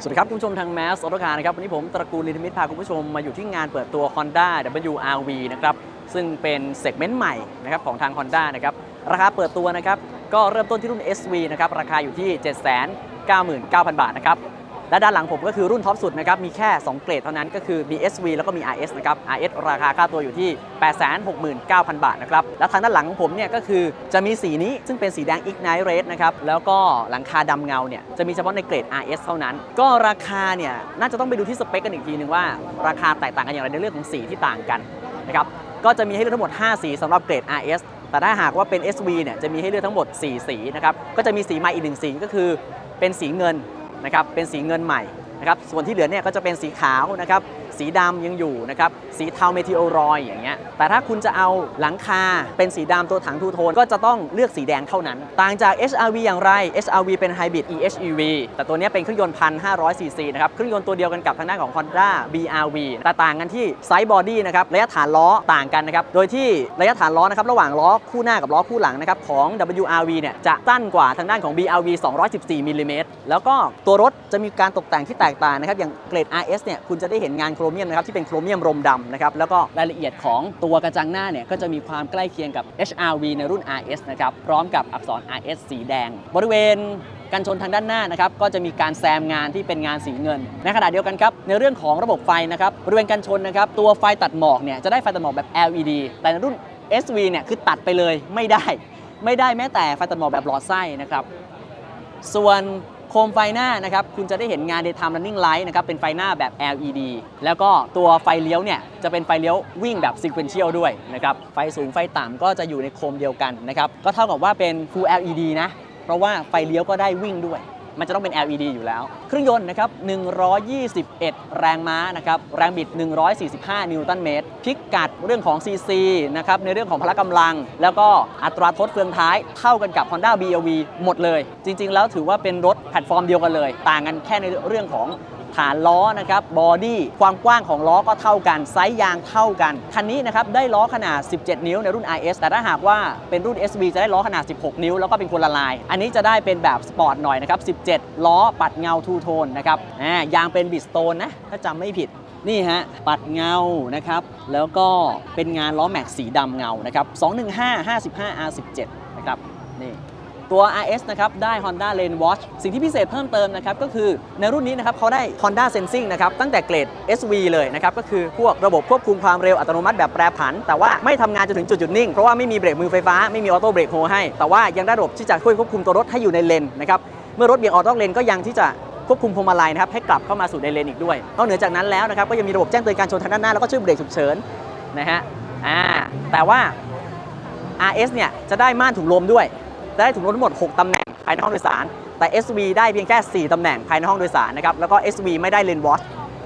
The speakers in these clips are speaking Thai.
สวัสดีครับคุณผู้ชมทางแมสออโตคาร์นะครับวันนี้ผมตระกูลลินมิตพาคุณผู้ชมมาอยู่ที่งานเปิดตัว Honda WRV นะครับซึ่งเป็นเซกเมนต์ใหม่นะครับของทาง Honda นะครับราคาเปิดตัวนะครับก็เริ่มต้นที่รุ่น SV นะครับราคาอยู่ที่ 799,000 บาทนะครับ และด้านหลังผมก็คือรุ่นท็อปสุดนะครับ มีแค่ 2 เกรดเท่านั้นก็คือมี SV แล้วก็มี RS นะครับ RS ราคาค่าตัวอยู่ที่ 869,000 บาทนะครับ และทางด้านหลังของผมเนี่ยก็คือจะมีสีนี้ซึ่งเป็นสีแดง Ignite Red นะครับ แล้วก็หลังคาดำเงาเนี่ยจะมีเฉพาะในเกรด RS เท่านั้น ก็ราคาเนี่ยน่าจะต้องไปดูที่สเปคกันอีกทีนึงว่าราคาแตกต่างกันอย่างไรในเรื่องของสีที่ต่างกันนะครับก็จะมีให้เลือกทั้งหมด 5 สีสำหรับเกรด RS แต่ถ้าหากว่าเป็น SV เนี่ยจะมีให้เลือกทั้งหมด 4 สีนะครับก็จะมีสีใหม่อีกหนึ่งสีก็คือเป็นสีเงิน นะครับเป็นสีเงินใหม่ นะครับส่วนที่เหลือเนี่ยก็จะเป็นสีขาวนะครับสีดำยังอยู่นะครับสีเทาเมทิโอรอยอย่างเงี้ยแต่ถ้าคุณจะเอาหลังคาเป็นสีดำตัวถังทูโทนก็จะต้องเลือกสีแดงเท่านั้น ต่างจาก HRV อย่างไร HRV เป็น Hybrid EHEV แต่ตัวนี้เป็นเครื่องยนต์1,500ซีซีนะครับเครื่องยนต์ตัวเดียวกันกับทางด้านของ Honda BRV แต่ต่างกันที่ไซส์บอดี้นะครับระยะฐานล้อต่างกันนะครับโดยที่ระยะฐานล้อนะครับระหว่างล้อคู่หน้ากับล้อคู่หลังนะครับของ WRV เนี่ยจะสั้นกว่าทางด้านของ BRV 214มิลลิเมตรแล้วก็ตัวรถจะมีการตกแต่งที่แตกต่างนะครับอย่างเกรด RS เนี่ยคุณจะได้เห็นงานโครเมียมนะครับที่เป็นโครเมียมรมดำนะครับแล้วก็รายละเอียดของตัวกระจังหน้าเนี่ยก็จะมีความใกล้เคียงกับ HRV ในรุ่น RS นะครับพร้อมกับอักษร RS สีแดง บริเวณกันชนทางด้านหน้านะครับก็จะมีการแซมงานที่เป็นงานสีเงิน ในขณะเดียวกันครับในเรื่องของระบบไฟนะครับบริเวณกันชนนะครับตัวไฟตัดหมอกเนี่ยจะได้ไฟตัดหมอกแบบ LED แต่ในรุ่น SV เนี่ยคือตัดไปเลยไม่ได้ ไม่ได้แม้แต่ไฟตัดหมอกแบบหลอดไส้นะครับส่วน โคมไฟหน้านะครับคุณจะได้เห็นงาน daytime running light นะครับเป็นไฟหน้าแบบ LED แล้วก็ตัวไฟเลี้ยวเนี่ยจะเป็นไฟเลี้ยววิ่งแบบ sequential ด้วยนะครับไฟสูงไฟต่ำก็จะอยู่ในโคมเดียวกันนะครับก็เท่ากับว่าเป็น full LED นะเพราะว่าไฟเลี้ยวก็ได้วิ่งด้วย มันจะต้องเป็น LED อยู่แล้ว เครื่องยนต์นะครับ 121 แรงม้านะครับ แรงบิด 145 นิวตันเมตร พิกัดเรื่องของ CC นะครับ ในเรื่องของพละกำลัง แล้วก็อัตราทดเฟืองท้ายเท่ากันกับ Honda BRV หมดเลย จริง ๆ แล้วถือว่าเป็นรถแพลตฟอร์มเดียวกันเลย ต่างกันแค่ในเรื่องของ ฐานล้อนะครับบอดี้ความกว้างของล้อก็เท่ากันไซส์ยางเท่ากัน คันนี้นะครับได้ล้อขนาด 17 นิ้วในรุ่น RS แต่ถ้าหากว่าเป็นรุ่น SV จะได้ล้อขนาด 16 นิ้ว แล้วก็เป็นคนละลาย อันนี้จะได้เป็นแบบสปอร์ตหน่อยนะครับ 17 ล้อปัดเงาทูโทนนะครับอ่ายางเป็นบิสโตนนะถ้าจำไม่ผิดนี่ฮะปัดเงานะครับ แล้วก็เป็นงานล้อแม็กสีดำเงานะครับ 215 55 R17 นะครับนี่ ตัว RS นะครับได้ Honda Lane Watch สิ่งที่พิเศษเพิ่มเติมนะครับก็คือในรุ่นนี้นะครับเขาได้ Honda Sensing นะครับตั้งแต่เกรด SV เลยนะครับก็คือพวกระบบควบคุมความเร็วอัตโนมัติแบบแปรผัน แต่ว่าไม่ทำงานจนถึงจุดจุดนิ่ง เพราะว่าไม่มีเบรกมือไฟฟ้าไม่มีออโต้เบรกโฮให้ แต่ว่ายังได้ระบบที่จะช่วยควบคุมตัวรถให้อยู่ในเลนนะครับเมื่อรถเบี่ยงออกนอกเลนก็ยังที่จะควบคุมพวงมาลัยนะครับให้กลับเข้ามาสู่ในเลนอีกด้วยนอกเหนือจากนั้นแล้วนะครับก็ยังมีระบบแจ้งเตือนการชนทางด้านหน้าแล้วก็ช่วยเบรกฉุกเฉินนะฮะอ่าแต่ว่า RS เนี่ยจะได้ม่านถุงลมด้วย จะได้ถุงลมทั้งหมด 6 ตำแหน่งภายในห้องโดยสาร แต่ SV ได้เพียงแค่ 4 ตำแหน่งภายในห้องโดยสารนะครับ แล้วก็ SV ไม่ได้เลนวอช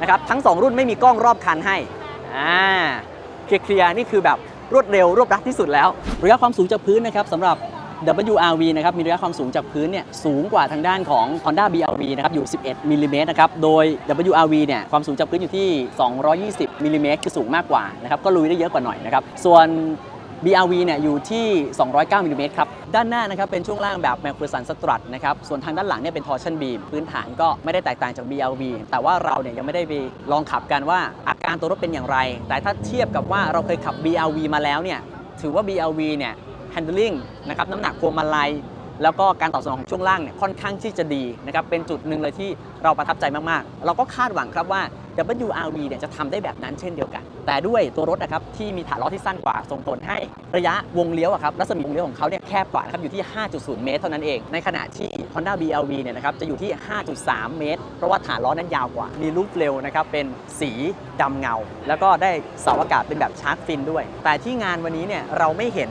นะครับ ทั้ง 2 รุ่นไม่มีกล้องรอบคันให้ อ่า เคลียร์ๆนี่คือแบบรวดเร็วรวบรัดที่สุดแล้ว ระยะความสูงจากพื้นนะครับสำหรับ WRV นะครับมีระยะความสูงจากพื้นเนี่ยสูงกว่าทางด้านของ Honda BRV นะครับอยู่ 11มิลลิเมตรนะครับโดย WRV เนี่ยความสูงจากพื้นอยู่ที่ 220มิลลิเมตรคือสูงมากกว่านะครับก็ลุยได้เยอะกว่าหน่อยนะครับส่วน BRV เนี่ยอยู่ที่ 209มิลลิเมตรครับ ด้านหน้านะครับเป็นช่วงล่างแบบ McPherson Strut นะครับ ส่วนทางด้านหลังเนี่ยเป็น Torsion Beam พื้นฐานก็ไม่ได้แตกต่างจาก BRV แต่ว่าเราเนี่ยยังไม่ได้ไปลองขับกันว่าอาการตัวรถเป็นอย่างไร แต่ถ้าเทียบกับว่าเราเคยขับ BRV มาแล้วเนี่ย ถือว่า BRV เนี่ย handling นะครับน้ำหนักพวงมาลัยแล้วก็การตอบสนองของช่วงล่างเนี่ยค่อนข้างที่จะดีนะครับ เป็นจุดหนึ่งเลยที่เราประทับใจมากๆ เราก็คาดหวังครับว่า WRV เนี่ยจะทำได้แบบนั้นเช่นเดียวกัน แต่ด้วยตัวรถนะครับที่มีฐานล้อที่สั้นกว่าส่งผลให้ระยะวงเลี้ยวอะครับรัศมีวงเลี้ยวของเขาเนี่ยแคบกว่านะครับอยู่ที่ 5.0 เมตรเท่านั้นเอง ในขณะที่ Honda BRV เนี่ยนะครับจะอยู่ที่ 5.3 เมตร เพราะว่าฐานล้อนั้นยาวกว่า มีลูกเร็วนะครับเป็นสีดำเงา แล้วก็ได้เสาอากาศเป็นแบบชาร์กฟินด้วย แต่ที่งานวันนี้เนี่ยเราไม่เห็น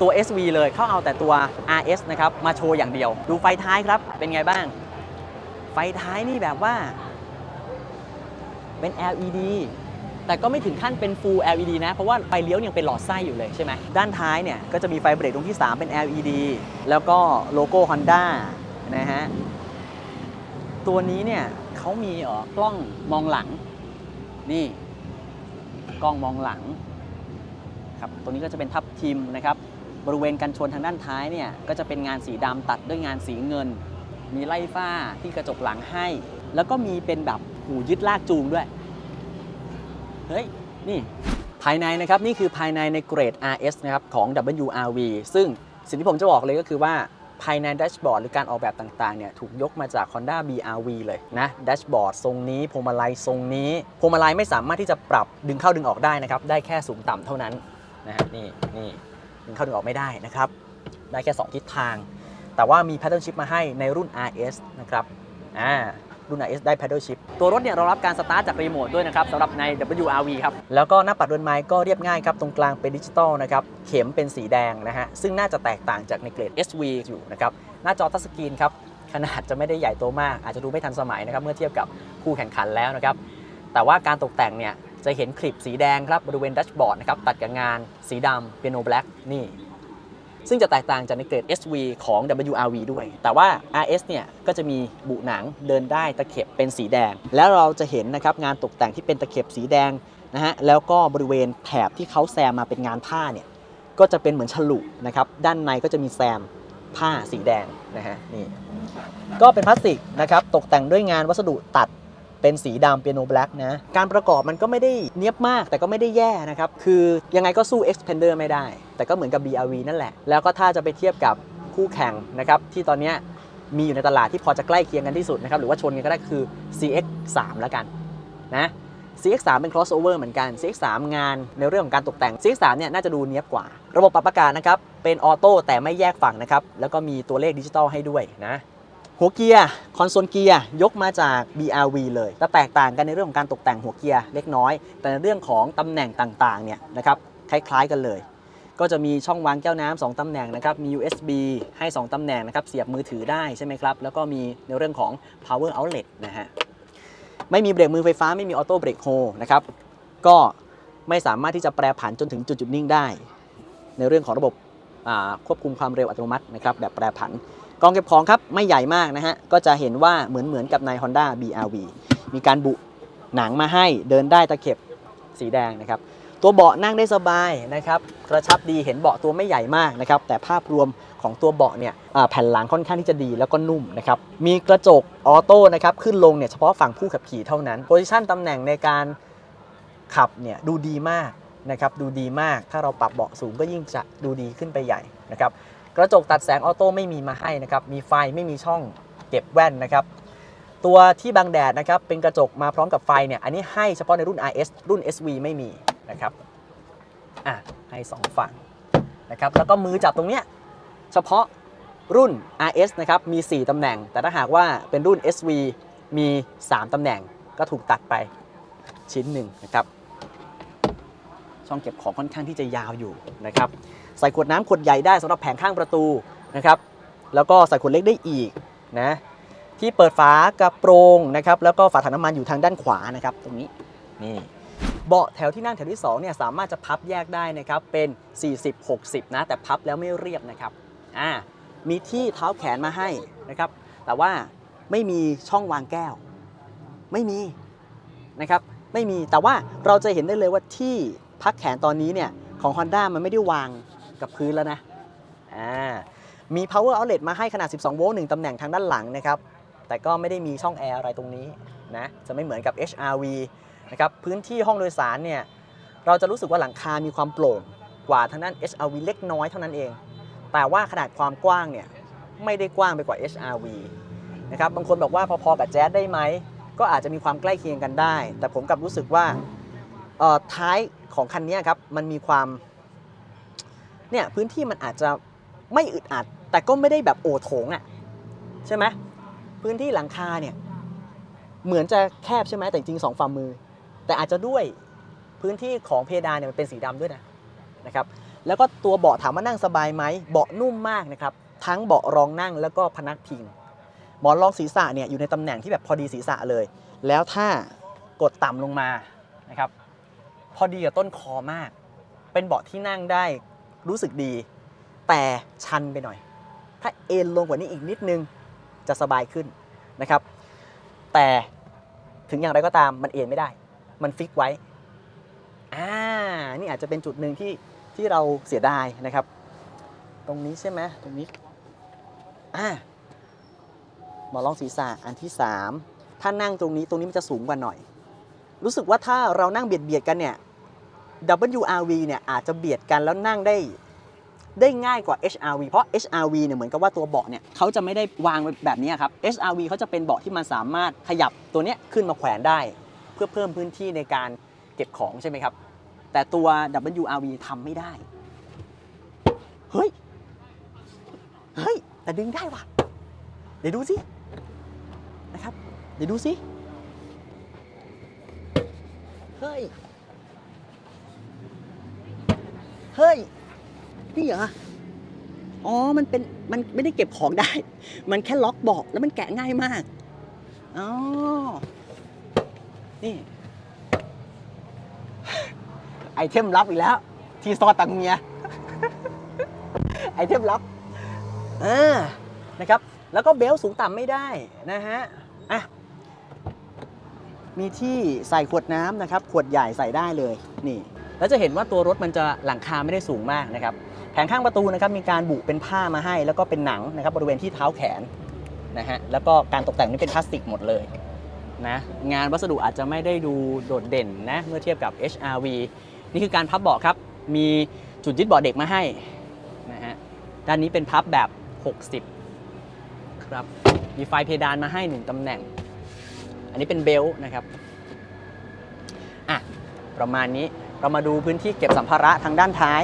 ตัว SV เลยเขาเอาแต่ตัว RS นะครับมาโชว์อย่างเดียว ดูไฟท้ายครับเป็นไงบ้าง ไฟท้ายนี่แบบว่า เป็น LED แต่ก็ไม่ถึงขั้นเป็น Full LED นะ เพราะว่าไฟเลี้ยวยังเป็นหลอดไส้อยู่เลยใช่ไหมด้านท้ายเนี่ย ก็จะมีไฟเบรกตรงที่ 3 เป็น LED แล้วก็โลโก้ Honda นะฮะ ตัวนี้เนี่ยเขามีเออกล้องมองหลัง นี่ กล้องมองหลังครับตัวนี้ก็จะเป็นทับทิมนะครับ บริเวณกันชนทางด้านท้ายเนี่ย ก็จะเป็นงานสีดำตัดด้วยงานสีเงิน มีไล่ฝ้าที่กระจกหลังให้ แล้วก็มีเป็นแบบ หูยึดลากจูงด้วย เฮ้ย นี่ภายในนะครับนี่คือภายในในเกรด RS นะครับของ WRV ซึ่งสิ่งที่ผมจะบอกเลยก็คือว่าภายในแดชบอร์ดหรือการออกแบบต่างๆเนี่ยถูกยกมาจาก Honda BRV เลยนะแดชบอร์ดทรงนี้พวงมาลัยทรงนี้พวงมาลัยไม่สามารถที่จะปรับดึงเข้าดึงออกได้นะครับ ได้แค่สูงต่ำเท่านั้นนะฮะนี่นี่ดึงเข้าดึงออกไม่ได้นะครับ ได้แค่ 2 ทิศทาง แต่ว่ามี paddle shift มาให้ในรุ่น RS นะครับอ่า รุ่น RS ได้ paddle shift ตัวรถเนี่ยรองรับการสตาร์ทจากรีโมทด้วยนะครับสำหรับใน WRV ครับ แล้วก็หน้าปัดเรือนไม้ก็เรียบง่ายครับ ตรงกลางเป็นดิจิตอลนะครับ เข็มเป็นสีแดงนะฮะ ซึ่งน่าจะแตกต่างจากในเกรด SV อยู่นะครับ หน้าจอทัชสกรีนครับ ขนาดจะไม่ได้ใหญ่โตมาก อาจจะดูไม่ทันสมัยนะครับเมื่อเทียบกับคู่แข่งขันแล้วนะครับแต่ว่าการตกแต่งเนี่ยจะเห็นคลิปสีแดงครับบริเวณดัชบอร์ดนะครับตัดกับงานสีดำเป็นโนแบล็กนี่ ซึ่งจะแตกต่างจากในเกรด SV ของ WRV ด้วย แต่ว่า RS เนี่ยก็จะมีบุหนังเดินได้ตะเข็บเป็นสีแดง แล้วเราจะเห็นนะครับงานตกแต่งที่เป็นตะเข็บสีแดงนะฮะแล้วก็บริเวณแถบที่เขาแซมมาเป็นงานผ้าเนี่ยก็จะเป็นเหมือนฉลุนะครับด้านในก็จะมีแซมผ้าสีแดงนะฮะนี่ก็เป็นพลาสติกนะครับตกแต่งด้วยงานวัสดุตัด เป็นสีดำเปียโนแบล็กนะ การประกอบมันก็ไม่ได้เนียบมากแต่ก็ไม่ได้แย่นะครับ คือยังไงก็สู้ Xpander ไม่ได้ แต่ก็เหมือนกับ BRV นั่นแหละ แล้วก็ถ้าจะไปเทียบกับคู่แข่งนะครับ ที่ตอนนี้มีอยู่ในตลาดที่พอจะใกล้เคียงกันที่สุดนะครับ หรือว่าชนกันก็ได้คือ CX3 แล้วกันนะ CX3 เป็น crossover เหมือนกัน CX3 งานในเรื่องของการตกแต่ง CX3 เนี่ยน่าจะดูเนียบกว่า ระบบปรับอากาศนะครับ เป็นออโต้แต่ไม่แยกฝั่งนะครับ แล้วก็มีตัวเลขดิจิตอลให้ด้วยนะ หัวเกียร์คอนโซลเกียร์ยกมาจาก BRV เลยแต่แตกต่างกันในเรื่องของการตกแต่งหัวเกียร์เล็กน้อย แต่ในเรื่องของตำแหน่งต่างๆเนี่ยนะครับคล้ายๆกันเลย ก็จะมีช่องวางแก้วน้ำสองตำแหน่งนะครับมี USB ให้ 2ตำแหน่งนะครับเสียบมือถือได้ใช่ไหมครับ แล้วก็มีในเรื่องของ power outlet นะฮะไม่มีเบรกมือไฟฟ้าไม่มีออโต้เบรกโฮนะครับก็ไม่สามารถที่จะแปรผันจนถึงจุดจุดนิ่งได้ ในเรื่องของระบบควบคุมความเร็วอัตโนมัตินะครับแบบแปรผัน กองเก็บของครับไม่ใหญ่มากนะฮะก็จะเห็นว่าเหมือนเหมือนกับใน Honda BRV มีการบุหนังมาให้เดินได้ตะเข็บสีแดงนะครับตัวเบาะนั่งได้สบายนะครับกระชับดีเห็นเบาะตัวไม่ใหญ่มากนะครับแต่ภาพรวมของตัวเบาะเนี่ยแผ่นหลังค่อนข้างที่จะดีแล้วก็นุ่มนะครับมีกระจกออโต้นะครับขึ้นลงเนี่ยเฉพาะฝั่งผู้ขับขี่เท่านั้นโพซิชันตำแหน่งในการขับเนี่ยดูดีมากนะครับดูดีมากถ้าเราปรับเบาะสูงก็ยิ่งจะดูดีขึ้นไปใหญ่นะครับ กระจกตัดแสงออโต้ไม่มีมาให้นะครับ มีไฟไม่มีช่องเก็บแว่นนะครับ ตัวที่บังแดดนะครับเป็นกระจกมาพร้อมกับไฟเนี่ย อันนี้ให้เฉพาะในรุ่น RS รุ่น SV ไม่มีนะครับ อะ ให้ 2 ฝั่งนะครับ แล้วก็มือจับตรงเนี้ยเฉพาะรุ่น RS นะครับ มี 4 ตำแหน่ง แต่ถ้าหากว่าเป็นรุ่น SV มี 3 ตำแหน่ง ก็ถูกตัดไปชิ้นหนึ่งนะครับ ช่องเก็บของค่อนข้างที่จะยาวอยู่นะครับ ใส่ขวดน้ำขวดใหญ่ได้สำหรับแผงข้างประตูนะครับแล้วก็ใส่ขวดเล็กได้อีกนะที่เปิดฝากระโปรงนะครับแล้วก็ฝาถังน้ำมันอยู่ทางด้านขวานะครับตรงนี้นี่เบาะแถวที่นั่งแถวที่2เนี่ยสามารถจะพับแยกได้นะครับเป็น 40 60 นะแต่พับแล้วไม่เรียบนะครับอ่ามีที่เท้าแขนมาให้นะครับ แต่ว่าไม่มีช่องวางแก้ว ไม่มีนะครับไม่มีแต่ว่าเราจะเห็นได้เลยว่าที่พักแขนตอนนี้เนี่ยของ Honda มันไม่ได้วาง กับพื้นแล้วนะอ่ามี power outlet มาให้ขนาด 12 โวลต์1ตำแหน่งทางด้านหลังนะครับ แต่ก็ไม่ได้มีช่องแอร์อะไรตรงนี้นะ จะไม่เหมือนกับ HRV นะครับ พื้นที่ห้องโดยสารเนี่ย เราจะรู้สึกว่าหลังคามีความโปร่งกว่าทางด้าน HRV เล็กน้อยเท่านั้นเอง แต่ว่าขนาดความกว้างเนี่ยไม่ได้กว้างไปกว่า HRV นะครับ บางคนบอกว่าพอๆกับแจ๊สได้ไหม ก็อาจจะมีความใกล้เคียงกันได้ แต่ผมกลับรู้สึกว่าท้ายของคันนี้ครับ มันมีความ เนี่ยพื้นที่มันอาจจะไม่อึดอัด แต่ก็ไม่ได้แบบโอโถงอะ่ะใช่ไหมพื้นที่หลังคาเนี่ยเหมือนจะแคบใช่ไหมแต่จริงสองฝ่ามือ แต่อาจจะด้วยพื้นที่ของเพดานเนี่ยมันเป็นสีดำด้วยนะนะครับแล้วก็ตัวเบาะถามว่านั่งสบายไหมเบาะนุ่มมากนะครับทั้งเบาะรองนั่งแล้วก็พนักพิงหมอนรองศีรษะเนี่ยอยู่ในตำแหน่งที่แบบพอดีศีรษะเลย แล้วถ้ากดต่ำลงมานะครับพอดีกับต้นคอมาก เป็นเบาะที่นั่งได้ รู้สึกดี แต่ชันไปหน่อย ถ้าเอ็นลงกว่านี้อีกนิดนึงจะสบายขึ้นนะครับ แต่ถึงอย่างไรก็ตามมันเอ็นไม่ได้ มันฟิกไว้อ่านี่อาจจะเป็นจุดหนึ่งที่ที่เราเสียดายนะครับ ตรงนี้ใช่ไหมตรงนี้อ่าหมอนรองศีรษะอันที่ 3 ถ้านั่งตรงนี้ตรงนี้มันจะสูงกว่าหน่อย รู้สึกว่าถ้าเรานั่งเบียดเบียดกันเนี่ย WRV เนี่ยอาจจะเบียดกันแล้วนั่งได้ได้ง่ายกว่า HRV เพราะ HRV เนี่ยเหมือนกับว่าตัวเบาะเนี่ยเขาจะไม่ได้วางแบบนี้ครับ HRV เขาจะเป็นเบาะที่มันสามารถขยับตัวเนี้ยขึ้นมาแขวนได้ เพื่อเพิ่มพื้นที่ในการเก็บของใช่ไหมครับ แต่ตัว WRV ทำไม่ได้ เฮ้ย เฮ้ย แต่ดึงได้ว่ะ เดี๋ยวดูสินะครับ เดี๋ยวดูสิ เฮ้ย เฮ้ยนี่เหรออ๋อมันเป็นมันไม่ได้เก็บของได้ มันแค่ล็อกบอกแล้วมันแกะง่ายมากอ๋อนี่ ไอเทมลับอีกแล้ว ที่ซอตังเมียไอเทมลับอ่านะครับ แล้วก็เบลต์สูงต่ำไม่ได้นะฮะอะมีที่ใส่ขวดน้ำนะครับ ขวดใหญ่ใส่ได้เลย นี่ แล้วจะเห็นว่าตัวรถมันจะหลังคาไม่ได้สูงมากนะครับแผงข้างประตูนะครับมีการบุเป็นผ้ามาให้ แล้วก็เป็นหนังนะครับบริเวณที่เท้าแขนนะฮะแล้วก็การตกแต่งนี่เป็นพลาสติกหมดเลยนะงานวัสดุอาจจะไม่ได้ดูโดดเด่นนะเมื่อเทียบกับ HRV นี่คือการพับเบาะครับ มีจุดยึดเบาะเด็กมาให้นะฮะด้านนี้เป็นพับแบบ 60 ครับ มีไฟเพดานมาให้ 1ตำแหน่ง อันนี้เป็นเบลต์นะครับ อะ ประมาณนี้ เรามาดูพื้นที่เก็บสัมภาระทางด้านท้าย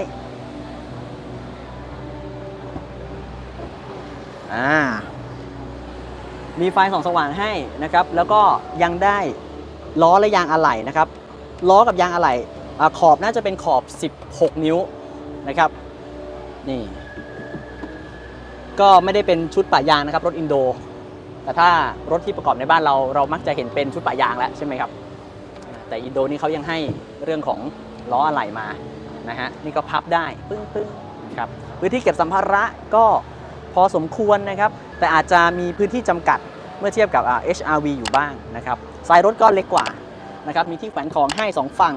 อ่า มีไฟส่องสว่างให้นะครับ แล้วก็ยังได้ล้อและยางอะไหล่นะครับ ล้อกับยางอะไหล่ขอบน่าจะเป็นขอบ 16 นิ้วนะครับ นี่ ก็ไม่ได้เป็นชุดปะยางนะครับ รถอินโด แต่ถ้ารถที่ประกอบในบ้านเราเรามักจะเห็นเป็นชุดปะยางแล้วใช่ไหมครับ แต่อินโดนี่เขายังให้เรื่องของล้ออะไหล่มานะฮะนี่ก็พับได้ปึ้งปึ้งนะครับพื้นที่เก็บสัมภาระก็พอสมควรนะครับ แต่อาจจะมีพื้นที่จำกัดเมื่อเทียบกับ HRV อยู่บ้างนะครับสายรถก็เล็กกว่านะครับมีที่แขวนของให้สองฝั่ง